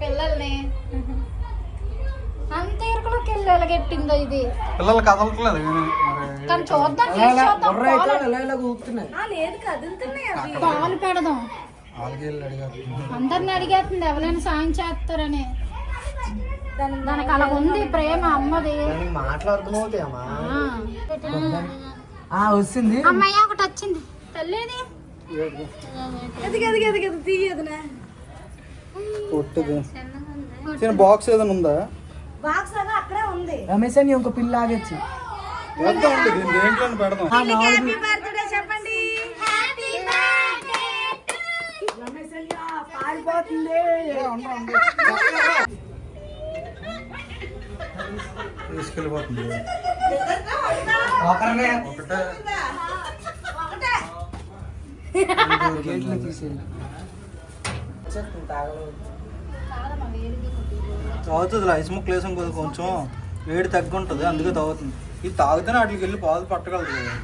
పిల్లల్ని. అంత ఇరుకులోకి వెళ్ళి ఎలాగెట్టిందో ఇది. పిల్లలు కదలట్లేదు. కానీ చూద్దాం పాలు- లేదు కదులుతున్నాయి అవి. పాలు పెడదాం. అందరిని అడిగేస్తుంది ఎవరైనా సాయం చేస్తారని. దానికి అలా ఉంది ప్రేమ అమ్మది. మాట్లాడుతున్నావుతాయమ్మా ఆ. వస్తుంది. అమ్మాయి ఒకటి వచ్చింది. తల్లిది? పొట్టుది చిన్న బాక్స్ ఏదైనా ఉందా? బాక్స్ అలా అక్కడే ఉంది. రమేష్ అని ఇంకో పిల్ల ఆగచ్చు దేంట్లో పెడదాం. హ్యాపీ బర్త్డే చెప్పండి. తీసుకెళ్ళిపోతుంది. ఒకరినే. ఒకటే. గేట్లు తీసేయండి. తాగుతుంది ఐస్ ముక్కలు వేసాం కదా కొంచెం. వేడి తగ్గి ఉంటుంది అందుకే తాగుతుంది. ఇది తాగితేనే వాటికి వెళ్ళి పాలు పట్టగలదు కదా.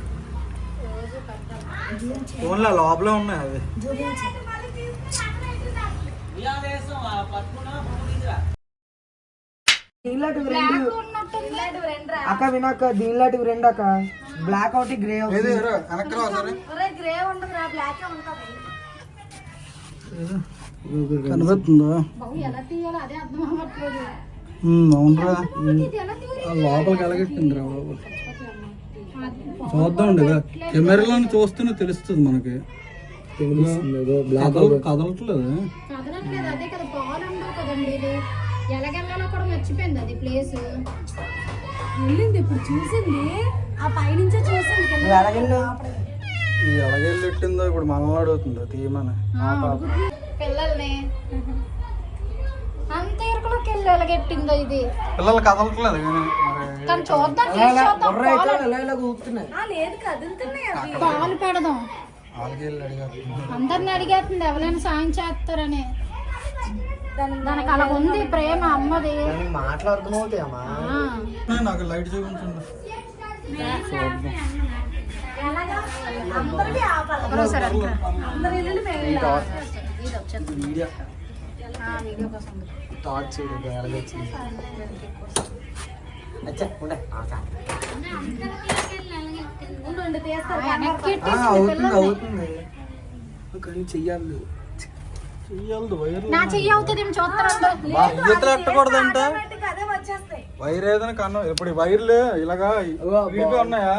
ఓన్లీ లోపలే ఉన్నాయి అవి. దీనిలాంటివి రెండు. అక్క వినాక దీనిలాంటివి రెండు అక్క. బ్లాక్ ఒకటి గ్రే అవ్వట్లేదు. ఉమ్, అవునరా. లోపలికి ఎలాగెట్టిందిరా బాబు? చూద్దామండి ఇక కెమెరాలో చూస్తేనే తెలుస్తుంది మనకి. కదల- కదలట్లేదు. కదలట్లేదు అదే కదా పాలు ఉండవు కదండి ఇది. ఎలాగెళ్ళాలో కూడా మర్చిపోయింది అది ప్లేస్ వెళ్ళింది ఇప్పుడు చూసింది. ఇది ఎలాగెళ్ళెట్టిందో ఇప్పుడు మనల్ని అడుగుతుందో తీయమని. పిల్లల్ని. అంత ఇరుకులోకి వెళ్ళి ఎలాగెట్టిందో ఇది. పిల్లలు కదలట్లేదు కానీ చూద్దాం లేదు కదులుతున్నాయి పాలు పెడదాం. అందరిని అడిగేస్తుంది ఎవరైనా సాయం చేస్తారని. దానికి అలా ఉంది ప్రేమ అమ్మది. మాట్లాడుతున్నావుతాయమ్మా ఆ. నాకు లైట్ చూపించండి. చెయ్యాలి చెయ్యాలి వైర్ నా చెయ్యి అవుతుంది ఏం చూస్తారా ఈతలు ఎట్టకూడదంట ఆటోమేటిక్ అదే వచ్చేస్తాయి. వైర్ ఏదైనా కన్నా ఇప్పుడు వైర్లు ఇలాగా విడిపోయి ఉన్నాయా?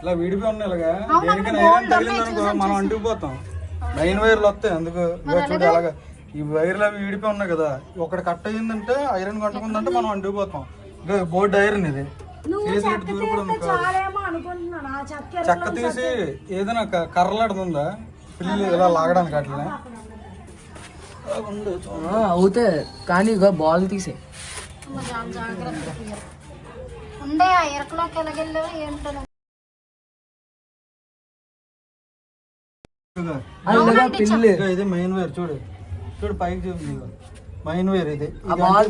ఇలా విడిపోయి ఉన్నాయి ఇలాగా. దేనికైనా తగిలిందనుకో మనం అంటుకుపోతాం లైన్ వైర్లు వస్తాయి అందుకు చూడు అలాగా? ఈ వైర్లు అవి విడిపోయి ఉన్నాయి కదా ఒకటి కట్ అయ్యిందంటే ఐరన్ కట్టుకుందంటే మనం అంటుకుపోతాం ఇగో బోర్డు ఐరన్ ఇది. చెక్క తీసి ఏదైనా క- కర్రలాడుతుందా పిల్లలు ఇలా లాగడానికి అట్లా అవుతే కానీ ఇక బాల్ తీసే. జాగ్రత్త ఉండే ఆ ఇరకలోకి ఎలాగెళ్ళావో ఏంటో ఇది మెయిన్ వైర్ చూడు. చూడు పైకి ఇగో మెయిన్ వైర్ ఇది. బాల్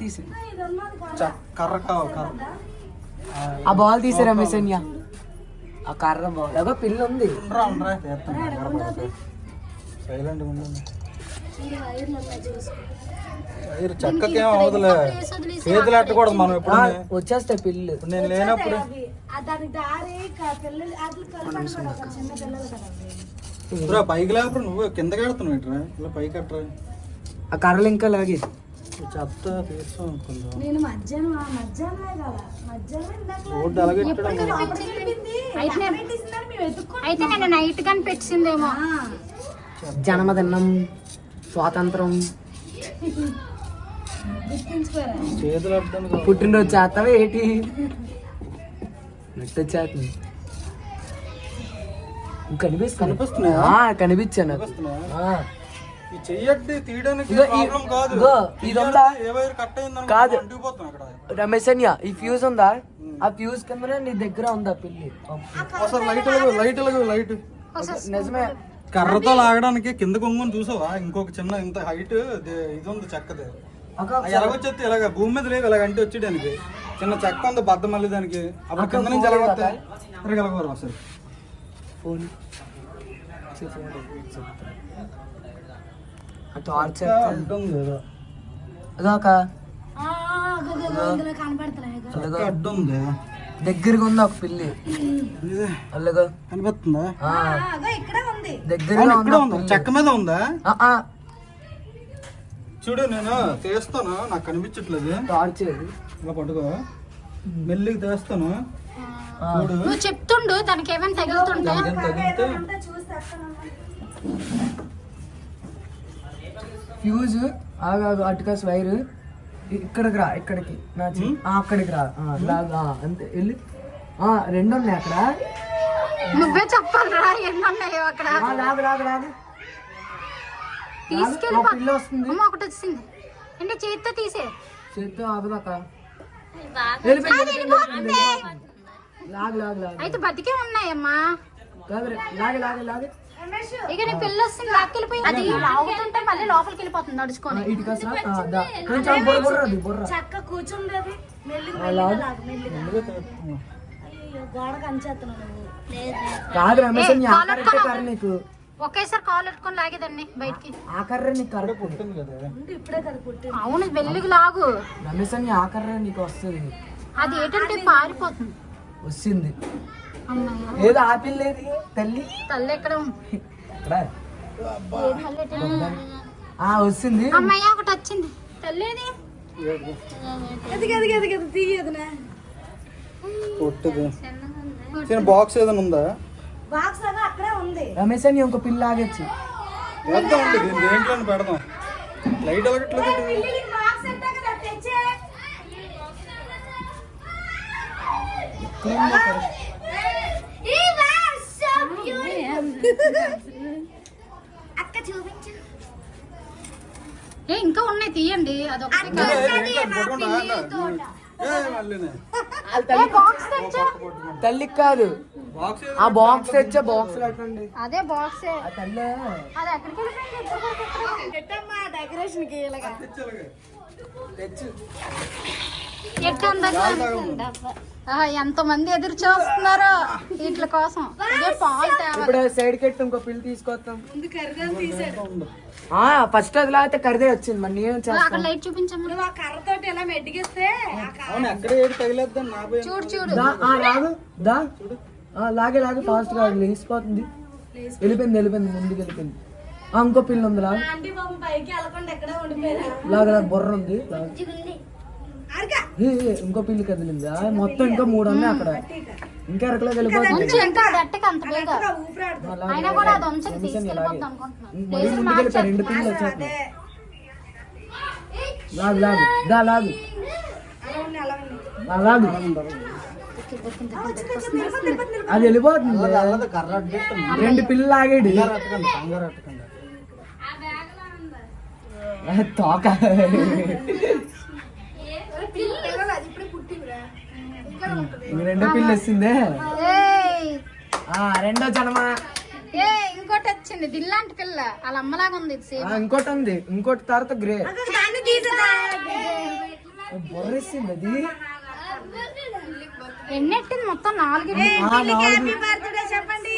తీసి కర్ర కావు కర్ర. ఆ బాల్ తీసి రమేష్ అన్య ఆ కర్ర బాల్ అగో పిల్ల ఉంది. సైలెంట్ ఉండండి వైర్ చెక్కకేం అవదులే చేతులు ఎట్టకూడదు మనం ఇప్పుడు నేను లేనప్పుడు క- పిల్లలు కదా అవి. ఇప్పుడు పైకి లేకపోతే నువ్వు కిందకి వెళ్తున్నావు ఇట్రా ఇలా పైకి ఎట్టరా ఆ కర్రలు ఇంకా లాగే. నేను కదా? మధ్యాహ్నం ఇందాక రోడ్డు అలాగే అయితే నేను- నేను నైట్ కని పెట్టిందేమో జన్మదినం స్వాతంత్రం. పుట్టినరోజు చేస్తావా ఏంటి? నెట్ వచ్చేస్తుంది కనిపిస్తుంది. కనిపిస్తున్నాయా? ఆ, కనిపించాను. కాదు. రమేష్ అన్య ఈ ఫ్యూజ్ ఉందా? ఆ ఫ్యూజ్ కింద నీ దగ్గర ఉందా పిల్లి? లైట్ లైట్ నిజమే. కర్రతో లాగడానికి కింద కొంగుని చూసావా? ఇంకొక చిన్న ఇంత హైట్ ఇది ఉంది చెక్కది. ఎలాగొచ్చేది? ఇలాగ భూమి మీద లేవు ఇలాగ అంటే వచ్చేయడానికి చిన్న చెక్క ఉంది బద్ద మళ్ళీ దానికి. అప్పుడు కింద నుంచి ఎలాగొస్తాయి ఎలాగలగరు అసలు ఫోన్ దగ్గరగా ఉంది ఒక పిల్లి. కనిపిస్తుందా దగ్గరగా. చెక్క మీద ఉందా? ఆ, ఆ, చూడు నేను తీస్తాను నాకు కనిపించట్లేదు. ఇలా పట్టుకో. మెల్లిగా తీస్తాను. చూడు. నువ్వు చెప్తుండు తనకి ఏమైనా తగులుతుంటే. ఏం తగిలితే. ఫ్యూజ్ ఆగు ఆగు అటుకాస్ వైర్. ఇక్కడికి రా ఇక్కడికి. నా చెయ్యి. ఆ, అక్కడికి రా. ఆ, లాగు, ఆ, అంతే. వెళ్ళి ఆ, రెండు ఉన్నాయి అక్కడ. నువ్వే చెప్పాలిరా ఎన్ని ఉన్నాయో అక్కడ. ఆ, లాగు లాగు లాగు. తీసుకెళ్ళి పిల్ల వస్తుంది. అమ్మ ఒకటి వచ్చింది. అంటే చేతితో తీసే. చేత్తో ఆగుదాక. వెళ్ళిపోయింది, వెళ్ళిపోయింది, వెళ్ళిపోయింది. లాగు లాగు లాగు. అయితే బతికే ఉన్నాయమ్మా. లాగు రే, లాగు లాగు లాగు. రమేష్, ఇక నీ పిల్ల వస్తుంది లాక్కెళ్ళిపోయి అది లాగుతుంటే మళ్ళీ లోపలికి వెళ్ళిపోతుంది నడుచుకొని. ఆ, దా. కొంచెం బుర్ర బుర్ర అది బుర్ర. చక్క కూర్చుండేది. మెల్లిగా ఆ, మెల్లిగా లాగు. లాగు, మెల్లిగా. మెల్లిగా తీస్తాను. అయ్యో గోడకు అంచేస్తున్నావు నువ్వు. కాదు రమేష్ నీ ఏ, ఆకరెట్టే కాలు కర్ర నీకు. ఒకేసారి కాలు పెట్టుకొని లాగేదాన్ని బయటికి. ఆకర్ర నీకు కరెక్ట్ పుట్టింది కదా. ఇప్పుడే పుట్టింది. అవును వెల్లుగు లాగు. రమేష్ నీ ఆకర్ర నీకు వస్తుంది. అది ఏంటంటే పారిపోతుంది. వచ్చింది. అమ్మయ్య. ఏదో ఆపిల్లేది? తల్లి? తల్లి ఎక్కడ? ఆ వచ్చింది. అమ్మయ్య ఒకటి వచ్చింది. తల్లేది చిన్న బాక్స్ ఏదైనా ఉందా? బాక్స్ అగా అక్కడే ఉంది. రమేష్ నీ ఇంకో పిల్ల ఆగచ్చు. అండి దేంట్లో పెడదాం. లైట్ ఎలగట్లేదు పిల్లికి బాక్స్ అంటే కదా తెచ్చే? అక్క చూపించు. ఏ ఇంకా ఉన్నాయి తీయండి. అదొకటి ఏ బాక్స్ తెచ్చా? తల్లికి కాదు. ఆ బాక్స్ తెచ్చా బాక్స్ కట్టండి అదే బాక్సే అది ఎక్కడికి డెకరేషన్కి ఎంత మంది ఎదురు చూస్తున్నారు వీటి కోసం. ఇప్పుడు సైడ్ కెట్టి ఇంకో పిల్ల తీసుకొస్తాం. ఫస్ట్ అది లాగితే కరిదే వచ్చింది. మరి నేను అక్కడ లైట్ చూపించమ్మా. నువ్వు ఆ మెడ్డిగిస్తే కర్ర అవును ఎక్కడ ఏడు తగిలేద్దాం. నా పోయి చూడు చూడు. దా లాగు లాగే లాగే ఫాస్ట్గా లేచిపోతుంది వెళ్ళిపోయింది వెళ్ళిపోయింది ముందుకు వెళ్ళిపోయింది. ఆ, ఇంకో పిల్ల ఉంది లాగు. ఆంటీ బాబు పైకి వెళ్ళకుండా ఎక్కడే ఉండిపోయారా. లాగా. లాగా బుర్ర ఉంది ఇంకో పిల్లి కదిలింది మొత్తం ఇంకా మూడు ఉన్నాయి అక్కడ. ఇంకా. ఎరకలోకి వెళ్ళిపోతుంది. రెండు పిల్లలు వచ్చేస్తున్నాయి లాగు లాగు. దా లాగు. లాగు. అది వెళ్ళిపోతుంది. రెండు పిల్లలు ఆగాడు తోక. రెండో పిల్ల వస్తుందే. ఏయ్. ఆ రెండో జన్మ. ఏ ఇంకోటి వచ్చింది. దిల్లాంటి పిల్ల. వాళ్ళ అమ్మలాగా ఉంది ఇది సేమ్. ఆ, ఇంకోటి ఉంది. ఇంకోటి తర్వాత గ్రే. బొర్రేసింది అది. ఎన్నెట్టింది మొత్తం? నాలుగు నాలుగు. బర్త్డే చెప్పండి.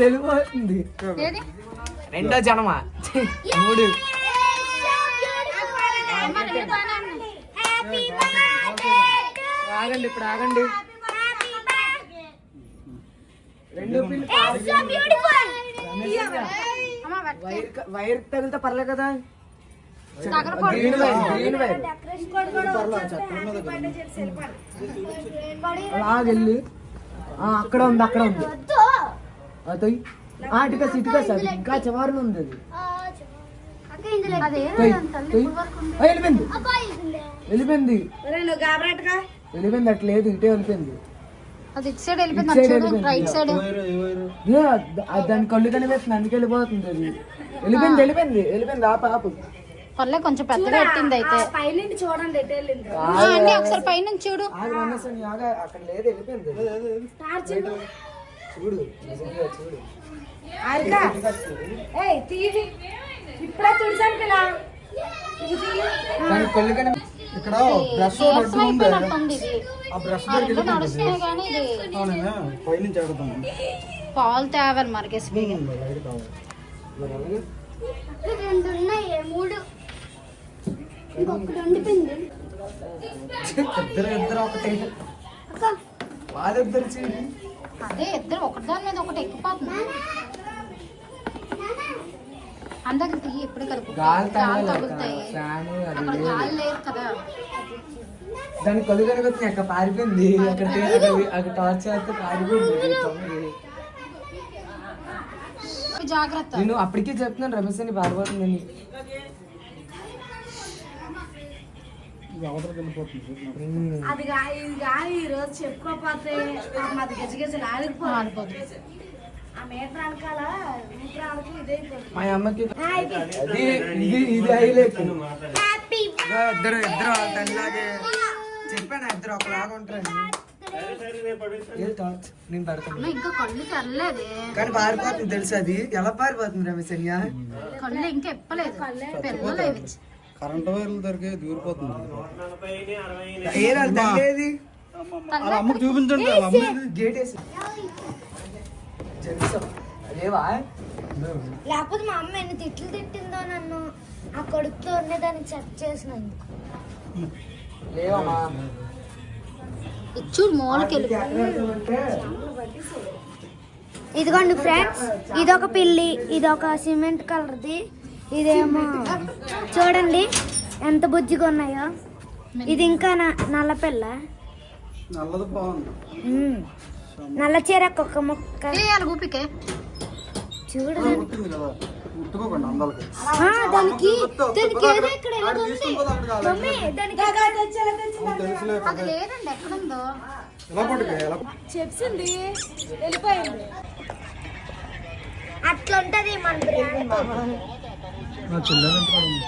వెళ్ళిపోతుంది ఏది రెండో జన్మ? మూడు. ఆగండి ఇప్పుడు ఆగండి. రెండు వైర్ తగిలితే పర్లే కదా. తగలకూడదు. Green wire green wire. అలాగెళ్ళి ఆ, అక్కడ ఉంది అక్కడ ఉంది. అది ఇటుక ఇటుక అది. ఇంకా చివరిలో ఉంది అది. వెళ్ళిపోయింది. వెళ్ళిపోయింది. వెళ్ళిపోయింది అట్లేదు ఇటే వెళ్ళిపోయింది. అది సైడ్ వెళ్ళిపోయింది. రైట్ సైడ్ దాని కళ్ళు కనిపిస్తుంది అందుకే వెళ్ళిపోతుంది అది. వెళ్ళిపోయింది వెళ్ళిపోయింది వెళ్ళిపోయింది ఆపు ఆపు. పర్లే కొంచెం పెద్దగా పెట్టింది అయితే. చూడండి ఎటు వెళ్ళింది. ఆ, అన్నీ ఒకసారి పైనుంచి చూడు. అక్కడ లేదు వెళ్ళిపోయింది. చూడు. నిజంగా చూడు. అరగా ఏయ్ టీవీ. ఇప్పుడే దాని కళ్ళు ఇక్కడ బ్రష్ ఒకటి ఉంది. ఆ బ్రష్ ఇది అవునా? పైనుంచి ఆడుతాను పాలు తేవాలి మరిగేసి లైట్ కావాలి మరి అలాగే. రెండు ఉన్నాయి మూడు. ఇంకొకటి ఉండిపోయింది. ఇద్దరు ఇద్దరు ఒకటే. వాళ్ళిద్దరు చేయండి అదే ఇద్దరు ఒకదాని మీద ఒకటి ఎక్కిపోతుంది అందరికి తీయి ఎప్పుడు కలుపు గాలి గాలి తగులుతాయి. ఫ్యాన్ అది అక్కడ గాలి లేదు కదా. దాని కళ్ళు కనుకొచ్చింది అక్కడ పారిపోయింది. అక్కడ అక్కడ టార్చ్ చేస్తే పారిపోయింది. జాగ్రత్త. నేను అప్పటికే చెప్తున్నాను రమేష్ అని పారిపోతుందని. అది కానీ ఈ రోజు చెప్పుకోకపోతే పాపం అది గజగజలు ఆడిపోతుంది మా అమ్మకి అది ఇది ఇది హైలైట్. హ్యాపీ ఇద్దరు చెప్పాను ఇద్దరు ఒకలాగా ఉంటారని? ఏది టార్చ్ నేను పెడతాను అమ్మ, ఇంకా కళ్ళు తెరలేదే. కానీ పారిపోతుంది తెలుసు అది? ఎలా పారిపోతుంది రమేష్ అన్య కళ్ళు ఇంకా ఎప్పలేదు. కరెంట్ వైర్లు దొరికి దూరిపోతుంది. ఏ అమ్మకి చూపించండి. గేట్ వేసి. లేకపోతే మా అమ్మ ఎన్ని తిట్లు తిట్టిందో నన్ను ఆ కొడుకుతో ఉండేదాన్ని చెక్ లేవమ్మా. చూడు వెళ్ళి. ఇదిగోండి ఫ్రెండ్స్ ఇదొక పిల్లి ఇదొక సిమెంట్ కలర్ది ఇదేమో చూడండి ఎంత బుజ్జిగా ఉన్నాయో. ఇది ఇంకా న- నల్ల పిల్ల. నల్లది బాగుంది. నల్ల చీర ఒక్క ముక్క. ఊపికే చూడు దానికి దానికి ఏదో ఇక్కడ ఇలా ఉంది. తీసుకుని అక్కడ కాదు. మమ్మీ దానికి తెలుసులే అది లేదండి ఎక్కడుందో. ఎలా పట్టుకో? ఎలా చెప్సింది. వెళ్ళిపోయింది. అట్లా ఉంటది మన నా చెల్లెలు ఎంత ఉంది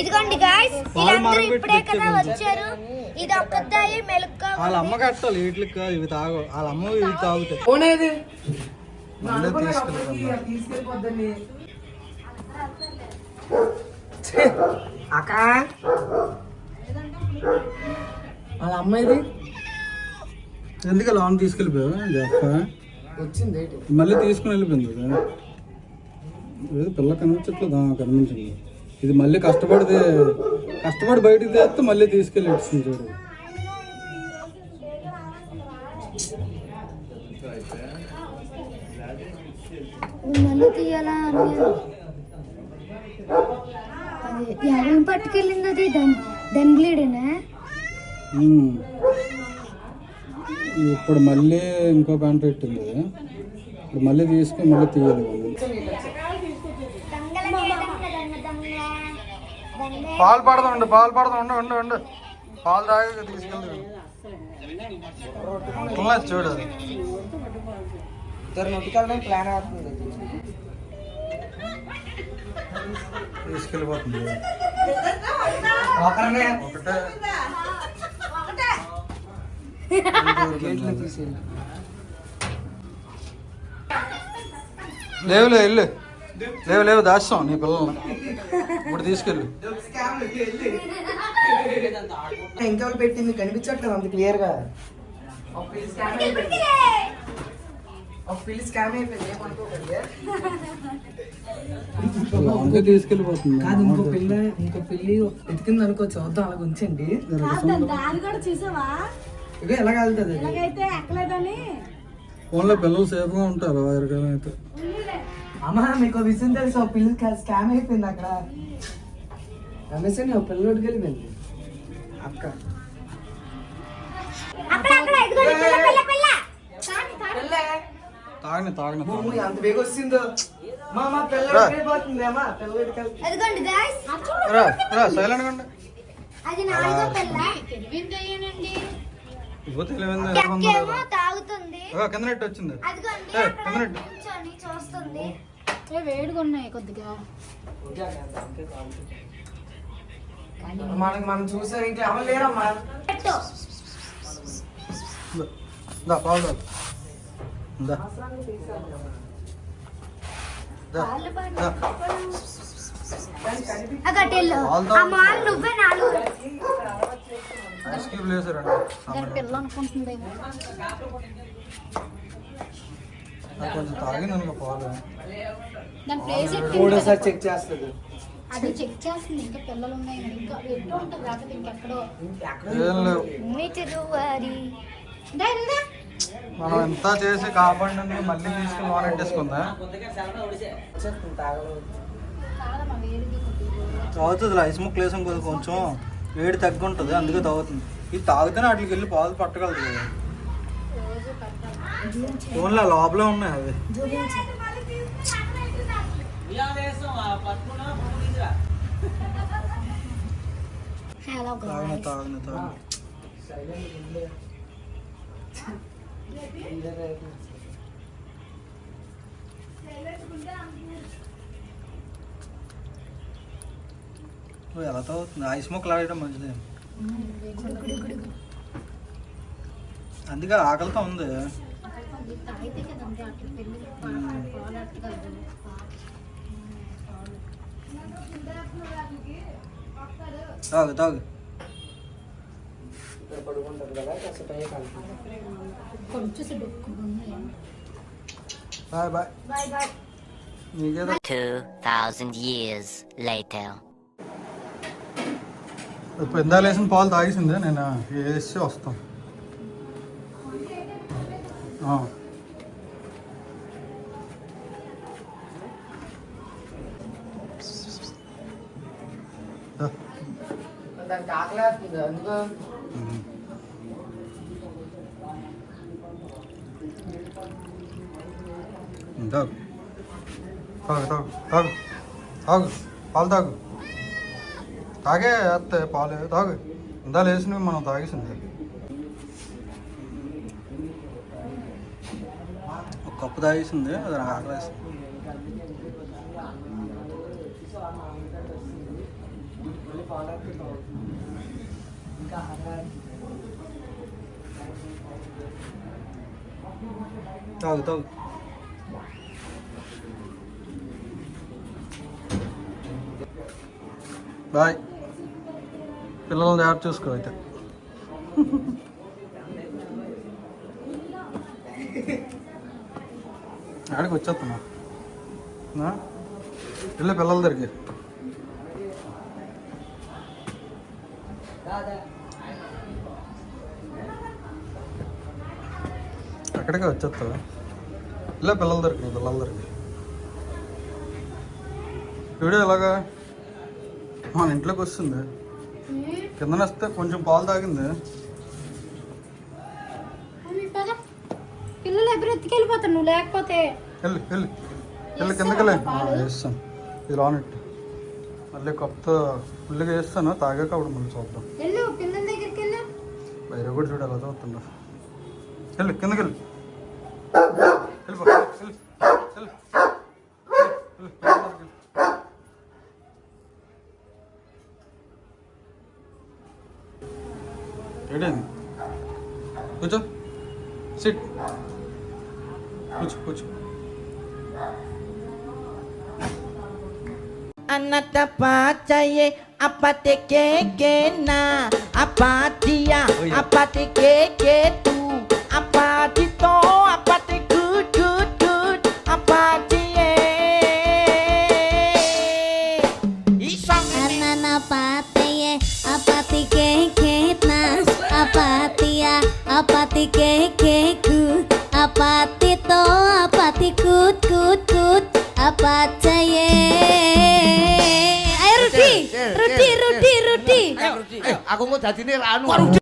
ఇదిగోండి గాయస్ వీళ్ళందరూ ఇప్పుడే కదా. వచ్చారు. ఇది ఒక్కదాయి మెలుక్క వాళ్ళ అమ్మ కట్టాలి వీటికి కాదు ఇవి తాగు వాళ్ళ అమ్మ ఇవి తాగుతాయి. పోనేది అక్క. వాళ్ళ అమ్మాయిది ఎందుకు లోన్ తీసుకెళ్ళిపోయావు? వచ్చింది ఏంటి? మళ్ళీ తీసుకుని వెళ్ళిపోయింది పిల్ల కనిపించట్లేదు? కనిపించింది ఇది మళ్ళీ కష్టపడితే కష్టపడి బయటికి తెస్తే మళ్ళీ తీసుకెళ్ళి ఇస్తుంది చూడు. మళ్ళీ తీయాలా ఎవరిని పట్టుకెళ్ళింది అది దండ్లీడేనా ఉమ్. ఇప్పుడు మళ్ళీ ఇంకో ప్యాంట్ పెట్టింది. ఇప్పుడు మళ్ళీ తీసుకుని మళ్ళీ తీయాలి పాలు పడదాం ఉండు పాలు పడదాం ఉండు ఉండు ఉండు. పాలు తాగి తీసుకెళ్తాం ఉన్నది చూడు. ఇద్దరు నొట్టికెళ్ళడానికి ప్లాన్ అవుతుంది తీసుకెళ్ళిపోతుంది. ఒకటే. లేవులే వెళ్ళు లేవు లేవు దాస్తాం నీ పిల్లల్ని. ఇప్పుడు తీసుకెళ్ళు. ఇంకా పెట్టింది? కనిపించట్లేదు అంత క్లియర్గా తీసుకెళ్ళిపోతుంది. కాదు ఇంకో పిల్ల ఇంకో పిల్లి ఎతికింది అనుకో చూద్దాం అలాగ ఉంచండి ఎలా ఎక్కలేదని? ఫోన్లో పిల్లలు సేఫ్గా ఉంటారు ఎవరికైనా అయితే. అమ్మా మీకు విషయం తెలుసు? స్కామ్ అయిపోయింది అక్కడ. రమేష్ అని ఒక పిల్లడికి వెళ్ళిపోయింది అక్క. తాగని తాగని భూమి అంత బేగ వచ్చిందో. మా మా పిల్లడికి వెళ్ళిపోతుంది అమ్మా. పిల్లడికి రా రా సైలెంట్ అది నాలుగో పిల్ల. లేదో. తాగుతుంది. కింద నెట్ వచ్చింది. కింద నెట్ చూస్తుంది. వేడిగా ఉన్నాయి కొద్దిగా. మనకి మనం చూసారు ఇంకా ఎవరు లేరమ్మా తాగు. నువ్వే నాలుగు. ఐస్ క్యూబ్ పిల్ల అనుకుంటుందేమో నాకు కొంచెం తాగింది అనుకో పాలు. దాని ప్లేస్ మూడోసారి చెక్ చేస్తుంది. అది చెక్ చేస్తుంది. ఇంకా పిల్లలు ఉన్నాయి ఇంకా ఎటు ఉంటుంది రాకపోతే ఇంకెక్కడో? ఏం లేవు. నితిరువారి దా, దా. మనం ఎంత చేసి కాపాడినని మళ్ళీ తీసుకుని కొద్దిగా. తాగుతుంది ఐస్ ముక్క వేసాం కొద్దిగా కొంచెం. వేడి తగ్గుంటుంది అందుకే తాగుతుంది. ఇది తాగితేనే వాటికి వెళ్ళి పాలు పట్టగలదు కదా. ఓన్లీ లోపలే ఉన్నాయి అవి. హలో తాగిన తాగిన తాగిన నువ్వు ఎలా తాగుతుంది ఐస్ ముక్కలు ఆడటం మంచిదే. అందుకే ఆకలితో ఉంది. తాగితే. తాగు తాగు. Bye bye. Bye bye. నీకేదో 2,000 years later. ఇప్పుడు ఇందా లేసిన పాలు తాగేసిందే నేను వేసి వస్తాం ఆ. దా. దానికి ఆకలేస్తుంది తాగు. తాగు తాగు తాగు. తాగు. పాలు తాగు. తాగే అత్తే పాలు. తాగు. ఇందా లేసినవి మనం తాగేసింది. ఒక కప్పు తాగేసింది అది నాకు ఆకలేసింది ఇంకా తాగు తాగు. బాయ్. పిల్లలను జాగ్రత్త చూసుకో అయితే. ఆడికి వచ్చేస్తున్నా. వెళ్ళి పిల్లల దగ్గరికి. అక్కడికే వచ్చేస్తావా? ఇలా పిల్లల దగ్గరికి పిల్లల దగ్గరికి వీడియో ఎలాగా? మన ఇంట్లోకి వస్తుంది. కిందన వస్తే కొంచెం పాలు తాగింది. పిల్లలు ఎప్పుడు ఎత్తుకెళ్ళిపోతారు నువ్వు లేకపోతే. వెళ్ళి వెళ్ళి. వెళ్ళి వేస్తాను. ఇది రానట్టు. మళ్ళీ కొత్త ఫుల్గా వేస్తాను. తాగాక అప్పుడు మళ్ళీ చూద్దాం వెళ్ళు పిల్లల దగ్గరికి వెళ్ళు బయట కూడా చూడు ఎలా చదువుతుండ వెళ్ళు కిందకి వెళ్ళి వెళ్ళిపో వెళ్ళు వెళ్ళు వెళ్ళు, పిల్లల దగ్గరికి వెళ్ళు. ఏంటండి కూర్చో సిట్ కూర్చో కూర్చో Anata pacaye apa tekekena apa dia? Oh, iya. apa tekeketu apa dito? Apa tekududud apa dia isang karena apa teye apa tekekena apa dia? Apa tekeke aku mau dadine ini anu.